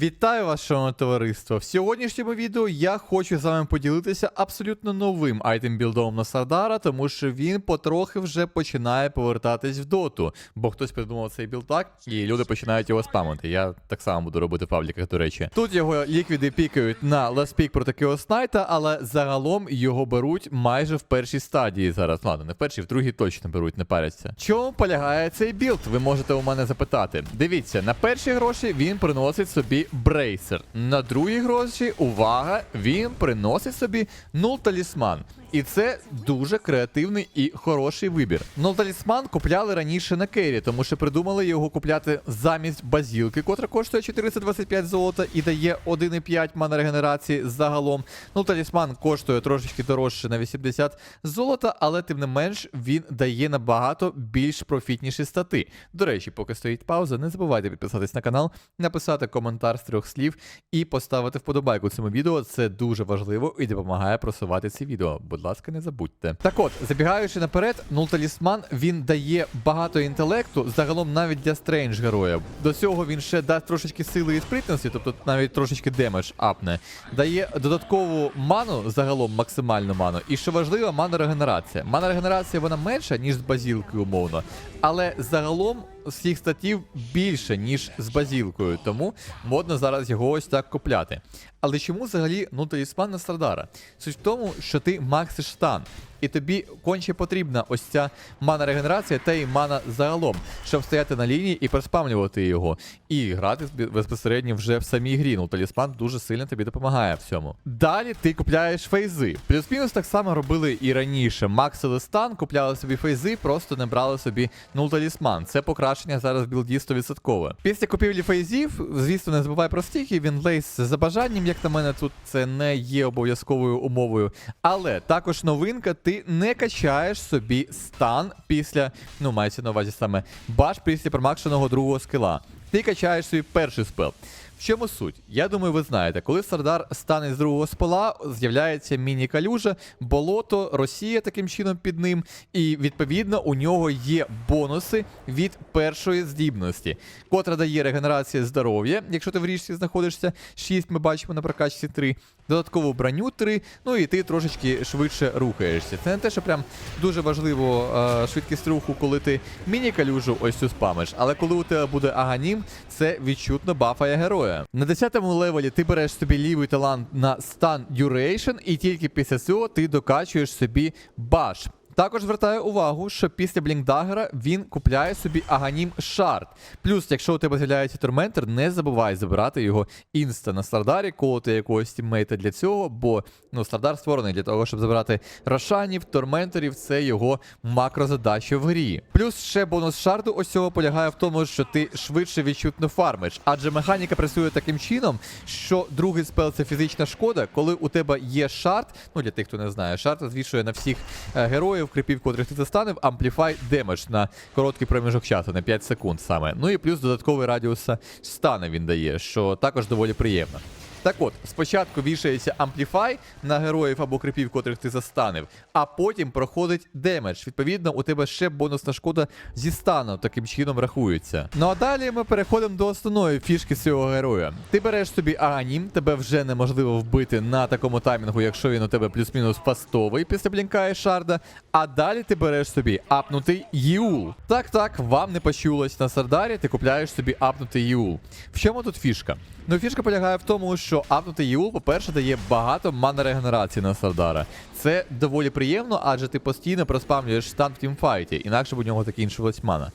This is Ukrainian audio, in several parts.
Вітаю вас, шановне товариство! В сьогоднішньому відео я хочу з вами поділитися абсолютно новим айтем-білдом на Сардара, тому що він потрохи вже починає повертатись в доту. Бо хтось придумав цей білд так, і люди починають його спамити. Я так само буду робити в пабліках, до речі. Тут його ліквіди пікають на Pick проти Knight, але загалом його беруть майже в першій стадії зараз. Ладно, не в першій, в другій точно беруть, не паряться. Чому полягає цей білд? Ви можете у мене запитати. Дивіться, на перші гроші він приносить собі брейсер. На другій гроші, увага, він приносить собі нул талісман. І це дуже креативний і хороший вибір. Нул талісман купляли раніше на Кері, тому що придумали його купляти замість базілки, котра коштує 425 золота і дає 1,5 мана регенерації загалом. Ну, талісман коштує трошечки дорожче на 80 золота, але тим не менш він дає набагато більш профітніші стати. До речі, поки стоїть пауза, не забувайте підписатись на канал, написати коментар з трьох слів і поставити вподобайку цьому відео. Це дуже важливо і допомагає просувати ці відео. Будь ласка, не забудьте. Так от, забігаючи наперед, нул талісман він дає багато інтелекту, загалом навіть для стрендж героя. До цього він ще дасть трошечки сили і спритності, тобто навіть трошечки демедж апне. Дає додаткову ману, загалом максимальну ману. І що важливо, мана регенерація. Мана регенерація вона менша, ніж з базілкою, умовно. Але загалом всіх статів більше, ніж з базілкою, тому модно зараз його ось так купляти. Але чому взагалі ну талісман на Страдара? Суть в тому, що ти максиш стан. І тобі конче потрібна ось ця мана регенерація та й мана загалом, щоб стояти на лінії і перспамлювати його. І грати безпосередньо вже в самій грі. Ну, талісман дуже сильно тобі допомагає в цьому. Далі ти купляєш фейзи. Плюс-мінус так само робили і раніше. Максили стан, купляли собі фейзи, просто не брали собі нул талісман. Це покращення зараз в білді 100%. Після купівлі фейзів, звісно, не забувай про стіки, він лейс за бажанням, як на мене, тут це не є обов'язковою умовою. Але також новинка, ти не качаєш собі стан після, ну, мається на увазі саме баш після промакшеного другого скила. Ти качаєш свій перший спел. В чому суть? Я думаю, ви знаєте, коли Сардар стане з другого спала, з'являється міні-калюжа, болото, Росія таким чином під ним, і відповідно у нього є бонуси від першої здібності, котра дає регенерація здоров'я, якщо ти в річці знаходишся. 6 ми бачимо на прокачці 3, додаткову броню 3, ну і ти трошечки швидше рухаєшся. Це не те, що прям дуже важливо е, швидкість руху, коли ти міні-калюжу ось цю спамиш, але коли у тебе буде аганім, це відчутно бафає героя. На 10-му левелі ти береш собі лівий талант на стан Duration, і тільки після цього ти докачуєш собі баш. Також звертаю увагу, що після Блінкдагера він купляє собі Аганім Шард. Плюс, якщо у тебе з'являється Торментер, не забувай забирати його інста на Стардарі, колоти якогось тіммейта для цього, бо ну, Стардар створений для того, щоб забирати Рошанів, Торментерів, це його макрозадача в грі. Плюс ще бонус шарду ось цього полягає в тому, що ти швидше відчутно фармиш, адже механіка працює таким чином, що другий спел це фізична шкода, коли у тебе є шард, ну для тих, хто не знає, шард звішує на всіх е, героїв, кріпів, котрих ти застанив, Amplify Damage на короткий проміжок часу, на 5 секунд саме. Ну і плюс додатковий радіус стани він дає, що також доволі приємно. Так от, спочатку вішається Amplify на героїв або крипів, котрих ти застанив, а потім проходить демедж. Відповідно, у тебе ще бонусна шкода зі стану таким чином рахується. Ну а далі ми переходимо до основної фішки цього героя. Ти береш собі Аганім, тебе вже неможливо вбити на такому таймінгу, якщо він у тебе плюс-мінус фастовий після блінка і шарда. А далі ти береш собі апнутий Юл. Так, так, вам не почулось на Сардарі, ти купляєш собі апнутий Юл. В чому тут фішка? Ну, фішка полягає в тому, що апнутий Юл, по-перше, дає багато мана регенерації на Сардара. Це доволі приємно, адже ти постійно проспамлюєш стан в тімфайті, інакше б у нього закінчилась мана.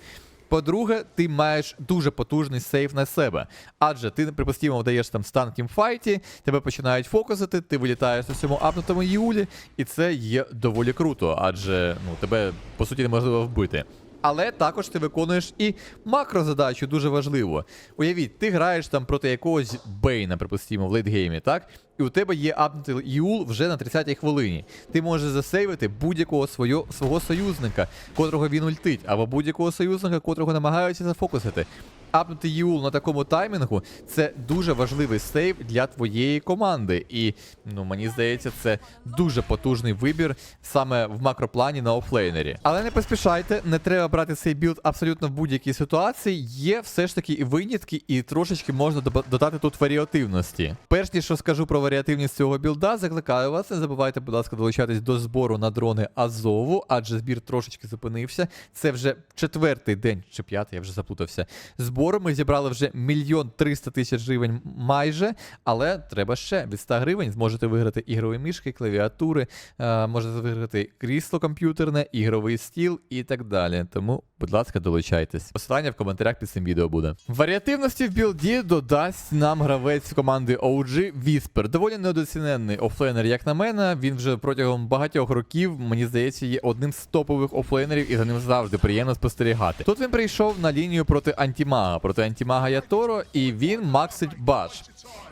По-друге, ти маєш дуже потужний сейф на себе. Адже ти припустимо вдаєш там стан в тімфайті, тебе починають фокусити, ти вилітаєш на цьому апнутому Юлі, і це є доволі круто, адже ну, тебе по суті неможливо вбити. Але також ти виконуєш і макрозадачу, дуже важливо. Уявіть, ти граєш там проти якогось Бейна, припустимо, в лейтгеймі, так? І у тебе є апнутий Юл вже на 30-й хвилині. Ти можеш засейвити будь-якого свого, свого союзника, котрого він ультить, або будь-якого союзника, котрого намагаються зафокусити. Апнути Юл на такому таймінгу це дуже важливий сейв для твоєї команди. І ну мені здається, це дуже потужний вибір саме в макроплані на офлейнері. Але не поспішайте, не треба брати цей білд абсолютно в будь-якій ситуації. Є все ж таки і винятки, і трошечки можна додати тут варіативності. Перш ніж розкажу про варіативність цього білда, закликаю вас, не забувайте, будь ласка, долучатись до збору на дрони Азову, адже збір трошечки зупинився. Це вже четвертий день чи п'ятий, я вже заплутався. Збору ми зібрали вже мільйон триста тисяч гривень майже, але треба ще від 100 гривень зможете виграти ігрові мішки, клавіатури, е, можете виграти крісло комп'ютерне, ігровий стіл і так далі. Тому, будь ласка, долучайтесь. Посилання в коментарях під цим відео буде. Варіативності в білді додасть нам гравець команди OG Whisper. Доволі недооціненний офлейнер, як на мене. Він вже протягом багатьох років, мені здається, є одним з топових офлейнерів, і за ним завжди приємно спостерігати. Тут він прийшов на лінію проти антімага, проти антімага Яторо, і він максить баш.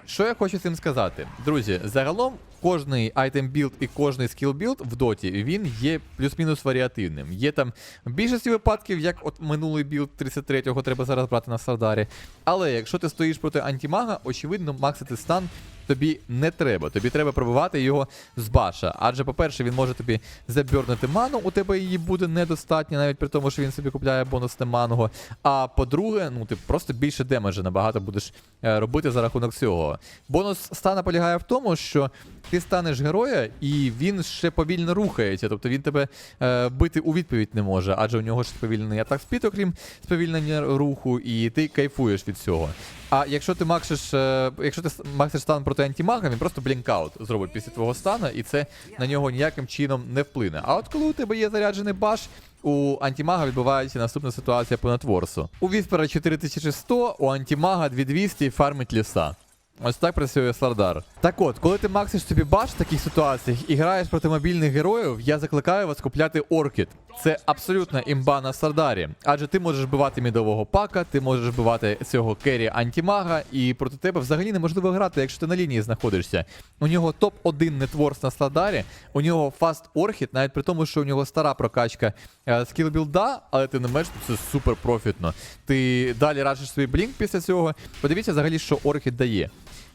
Що я хочу цим сказати? Друзі, загалом кожний айтем білд і кожний скіл білд в доті він є плюс-мінус варіативним. Є там в більшості випадків, як от минулий білд 33-го треба зараз брати на Сардарі. Але якщо ти стоїш проти антімага, очевидно, максити стан тобі не треба. Тобі треба пробивати його з баша. Адже, по-перше, він може тобі забернути ману, у тебе її буде недостатньо, навіть при тому, що він собі купляє бонусне маного. А по-друге, ну ти просто більше демеджа набагато будеш е, робити за рахунок цього. Бонус стана полягає в тому, що ти станеш героя, і він ще повільно рухається. Тобто він тебе е, бити у відповідь не може, адже у нього ж сповільнений атак спід, окрім сповільнення руху, і ти кайфуєш від цього. А якщо ти максиш, е, якщо ти максиш стан проти антімага, він просто блінкаут зробить після твого стана, і це на нього ніяким чином не вплине. А от коли у тебе є заряджений баш, у антімага відбувається наступна ситуація по натворсу. У Віспера 4100, у антімага 2200 фармить ліса. Ось так працює Слардар. Так от, коли ти максиш собі баш в таких ситуаціях і граєш проти мобільних героїв, я закликаю вас купляти Оркід. Це абсолютна імба на Сардарі. Адже ти можеш бивати мідового пака, ти можеш бивати цього керрі антімага, і проти тебе взагалі неможливо грати, якщо ти на лінії знаходишся. У нього топ-1 нетворс на Сардарі, у нього фаст Орхід, навіть при тому, що у нього стара прокачка е, скіл-білда, але ти не менш це супер профітно. Ти далі рашиш свій блінк після цього. Подивіться взагалі, що Орхід дає.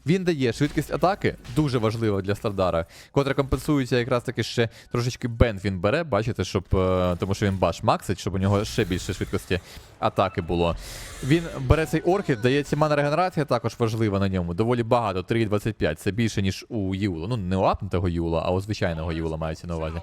Він дає швидкість атаки, дуже важлива для Стардара, котра компенсується якраз таки ще трошечки бенд він бере, бачите, щоб е, тому що він баш максить, щоб у нього ще більше швидкості атаки було. Він бере цей орхід, дає цімана регенерація також важлива на ньому. Доволі багато, 3,25. Це більше, ніж у Юла. Ну, не у апнутого Юла, а у звичайного Юла мається на увазі.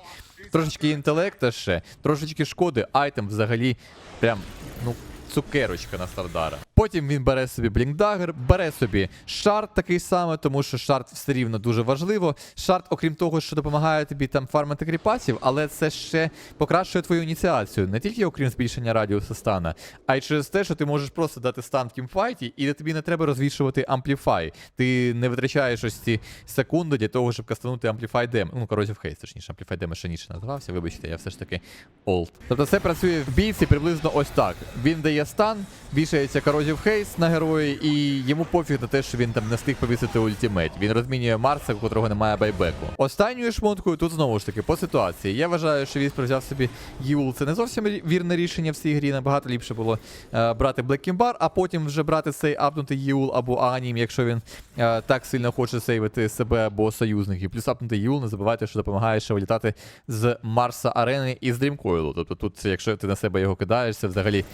Трошечки інтелекта ще, трошечки шкоди, айтем взагалі прям, ну, цукерочка на Стардара. Потім він бере собі блінкдагер, бере собі шарт такий самий, тому що шарт все рівно дуже важливо. Шарт, окрім того, що допомагає тобі там фармити кріпасів, але це ще покращує твою ініціацію, не тільки окрім збільшення радіусу стана, а й через те, що ти можеш просто дати стан в тімфайті, і тобі не треба розвішувати ампліфай. Ти не витрачаєш ось ці секунди для того, щоб кастанути ампліфай дем. Ну, корозів хейс, точніше, ампліфай дем ще ніж називався. Вибачте, я все ж таки олд. Тобто це працює в бійці приблизно ось так. Він дає стан, вішається корозів хейс на герої, і йому пофіг на те, що він там не встиг повісити ультимейт. Він розмінює Марса, у котрого немає байбеку. Останньою шмоткою тут знову ж таки по ситуації. Я вважаю, що Віспер взяв собі Юл. Це не зовсім вірне рішення в цій грі. Набагато ліпше було е, брати Блеккімбар, а потім вже брати цей апнутий Юл або Аганім, якщо він е, так сильно хоче сейвити себе або союзників. Плюс апнутий Юл, не забувайте, що допомагає ще вилітати з Марса арени і з Дрімкойлу. Тобто тут, якщо ти на себе його кидаєш, це взагалі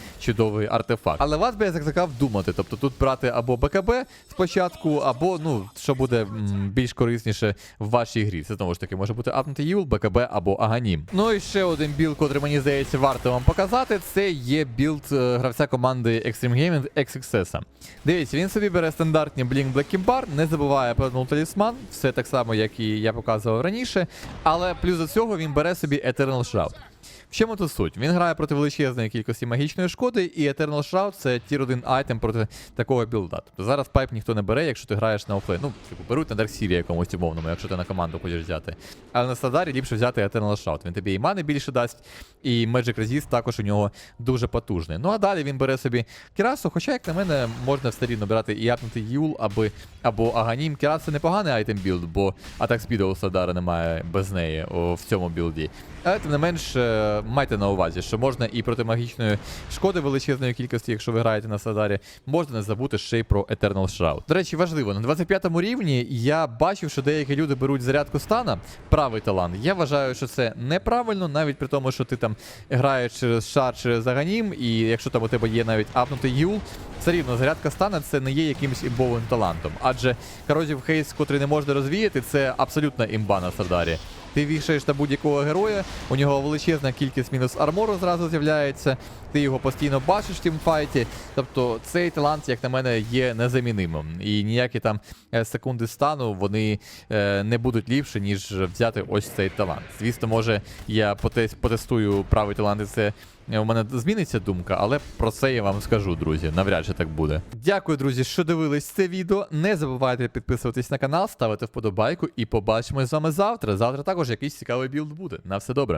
чудовий артефакт. Але вас би я закликав думати. Тобто тут брати або БКБ спочатку, або ну, що буде м, більш корисніше в вашій грі. Це знову ж таки може бути апнутий БКБ або Аганім. Ну і ще один білд, котрий мені здається, варто вам показати. Це є білд е, гравця команди Extreme Gaming XXS. Дивіться, він собі бере стандартні Blink Black не забуває про талісман, все так само, як і я показував раніше. Але плюс до цього він бере собі Eternal Shroud. В чому тут суть? Він грає проти величезної кількості магічної шкоди, і Eternal Shroud це тір 1 айтем проти такого білда. Тобто зараз пайп ніхто не бере, якщо ти граєш на офлейн. Ну, типу, беруть на Dark Series якомусь умовному, якщо ти на команду хочеш взяти. Але на Садарі ліпше взяти Eternal Shroud. Він тобі і мани більше дасть, і Magic Resist також у нього дуже потужний. Ну а далі він бере собі Кірасу, хоча, як на мене, можна все рівно брати і апнути Юл аби, або Аганім. Кірас це непоганий айтем білд, бо атак спіду у Садара немає без неї о, в цьому білді. Але тим не менш, майте на увазі, що можна і проти магічної шкоди величезної кількості, якщо ви граєте на Садарі, можна не забути ще й про Eternal Shroud. До речі, важливо, на 25-му рівні я бачив, що деякі люди беруть зарядку стана, правий талант. Я вважаю, що це неправильно, навіть при тому, що ти там граєш через шар, через аганім, і якщо там у тебе є навіть апнутий юл, все рівно зарядка стана це не є якимось імбовим талантом. Адже корозів хейс, котрий не можна розвіяти, це абсолютна імба на Сардарі. Ти вішаєш на будь-якого героя, у нього величезна кількість мінус армору зразу з'являється, ти його постійно бачиш в тімфайті. Тобто цей талант, як на мене, є незамінимим. І ніякі там е, секунди стану вони е, не будуть ліпше, ніж взяти ось цей талант. Звісно, може, я потестую правий талант, і це у мене зміниться думка, але про це я вам скажу, друзі. Навряд чи так буде. Дякую, друзі, що дивились це відео. Не забувайте підписуватись на канал, ставити вподобайку і побачимось з вами завтра. Завтра також якийсь цікавий білд буде. На все добре.